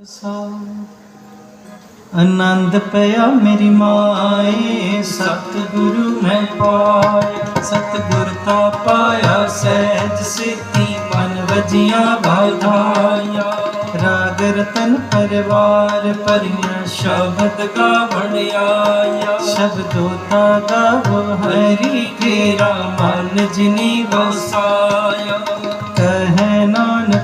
ਸਾ ਆਨੰਦ ਪਿਆ ਮੇਰੀ ਮਾਏ, ਸਤਿਗੁਰੂ ਮੈਂ ਪਾਇਆ ਸਤਿਗੁਰ ਤਾ ਪਾਇਆ ਸਹਿਜ ਸਿੱਧੀ, ਮਨ ਵਜੀਆਂ ਬਾਧਾਇਆ ਰਾਗ ਰਤਨ ਪਰਿਵਾਰ ਪਰਿਆ ਸ਼ਬਦ ਗਾਵਣ ਆਇਆ ਸ਼ਬਦੋ ਤਾ ਗਾਵੋ ਹਰੀ ਤੇਰਾ ਮਨ ਜਿਨੀ ਵਸਾਇਆ।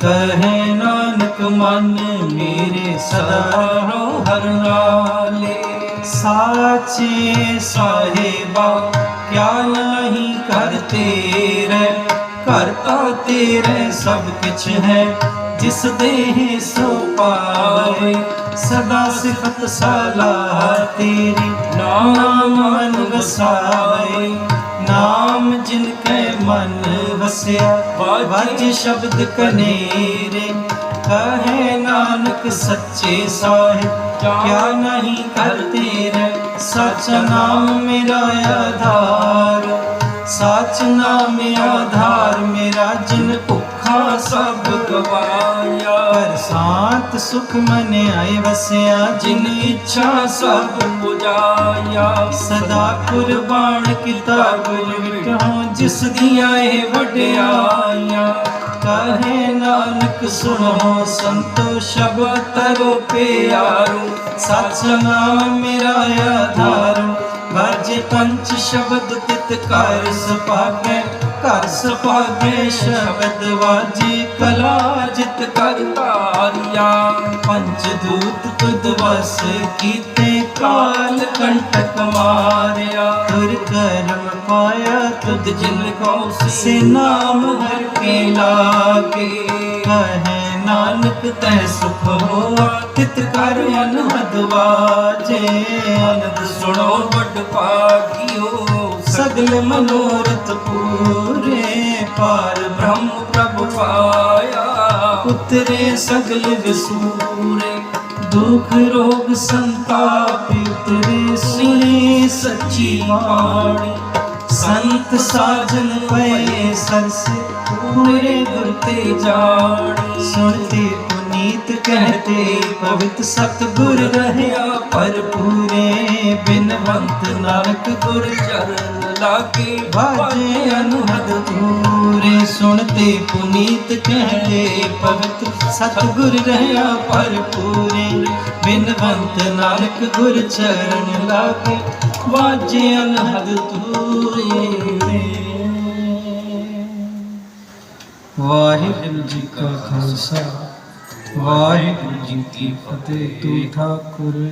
ਕਹੇ ਨਾਨਕ, ਮਨ ਮੇਰੇ ਸਦਾ ਰਹੋ ਹਰ ਨਾਲੇ। ਸਾਚੇ ਸਾਹਿਬਾ ਕਿਆ ਨਹੀਂ ਕਰ ਤੇਰੇ। ਘਰ ਤੇਰੇ ਸਭ ਕਿਛ ਹੈ, ਜਿਸ ਦੇਹ ਸੋ ਪਾਵੇ ਸਦਾ ਸਿਫਤ ਸਲਾਹ ਤੇਰੀ, ਨਾਮ ਮਨ ਵਸਾਵੇ ਨਾਮ ਜਿਨ ਕੈ ਮਨ ਵਸਿਆ ਵਾਜ ਸ਼ਬਦ ਕਨੇਰੇ। ਕਹੇ ਨਾਨਕ ਸੱਚੇ ਸਾਹਿਬ, ਕਿਆ ਨਹੀਂ ਕਰ ਤੇਰੇ? ਸਚ ਨਾਮ ਮੇਰਾ ਆਧਾਰ। ਸਚ ਨਾਮ ਆਧਾਰ, ਮੇਰਾ ਜਿਨ ਭੁੱਖਾ ਸਭ ਗਵਾਇਆ ਪਰ ਸੁਖ ਮਨ ਆਏ ਵਸਿਆ, ਜਿਨ ਇੱਛਾ ਸਭ ਪੁਜਾਇਆ। ਸਦਾ ਕੁਰਬਾਨ ਕੀਤਾ ਗੁਰ ਵਿਟਹੁ ਜਿਸ ਦੀਆਂ ਇਹ ਵਡਿਆਈਆਂ। ਕਹੇ ਨਾਨਕ, ਸੁਣੋ ਸੰਤੋ, ਸ਼ਬਦ ਤਰੋ ਪਿਆਰੋ। ਸਚ ਨਾਮ ਮੇਰਾ ਆਧਾਰ। ਵਾਜੇ ਪੰਚ ਸ਼ਬਦ ਤਿਤ ਕਰ ਸੁਭਾਗੈ। ਘਰ ਸਪਾਦੇ ਸ਼ਬਦ ਵਾਜੀ ਕਲਾ ਜਿਤ ਕਰ ਧਾਰਿਆ ਪੰਚ ਦੂਤ ਤੁਧ ਵਸ ਕੀਤੇ ਕਾਲ ਕੰਟਕ ਮਾਰਿਆ। ਤੁਰ ਕਰਮ ਪਾਇਆ ਤੁਧ ਜਿਨ ਕੋ ਸੇ ਨਾਮ ਹਰ ਕੇ ਲਾਗੇ। ਕਹੇ ਨਾਨਕ ਤੈ ਸੁਖ ਹੋਆ, ਤਿਤ ਕਰ ਅਨਹਦ ਵਾਜੇ ਅਨੰਦ ਸੁਣੋ ਵੱਡ ਭਾਗਿਓ ਸਗਲ ਮਨੋਰਥ ਪੂਰੇ ਪਾਰ ਬ੍ਰਹਮ ਪ੍ਰਭ ਪਾਇਆ। ਉਤਰੇ ਸਗਲ ਵਿਸੂਰੇ, ਦੁਖ ਰੋਗ ਸੰਤਾਪ ਉਤਰੇ ਸੁਣੀ ਸੱਚੀ ਬਾਣੀ। ਸੰਤ ਸਾਜਨ ਪਏ ਸਰਸੇ, ਪੂਰੇ ਗੁਰ ਤੇ ਜਾਣੀ। ਸੁਣਤੇ ਪੁਨੀਤ ਕਹਤੇ, ਪਵਿੱਤ ਸਤਿਗੁਰ ਰਹਿਆ। ਪਰ ਪੂਰੇ ਬਿਨਵੰਤ ਨਾਨਕ ਗੁਰ ਚਰਨ ਲਾਗੇ ਬਾਜੇ ਅਨਹਦ ਪੂਰੇ ਸੁਣਤੇ ਪੁਨੀਤ ਕਹਤੇ ਪਵਿੱਤ ਸਤਿਗੁਰ ਰਹਿਆ ਪਰ ਬਿਨਵੰਤ ਨਾਨਕ ਗੁਰ ਚਰਨ ਲਾਗੇ ਵਾਜੇ ਅਨਹਦ ਤੂਰੇ ਵਾਹਿਗੁਰੂ ਜੀ ਕਾ ਖਾਲਸਾ। ਵਾਹਿਗੁਰੂ ਜੀ ਕੀ ਫਤਿਹ। ਤੂੰ ਠਾਕੁਰ।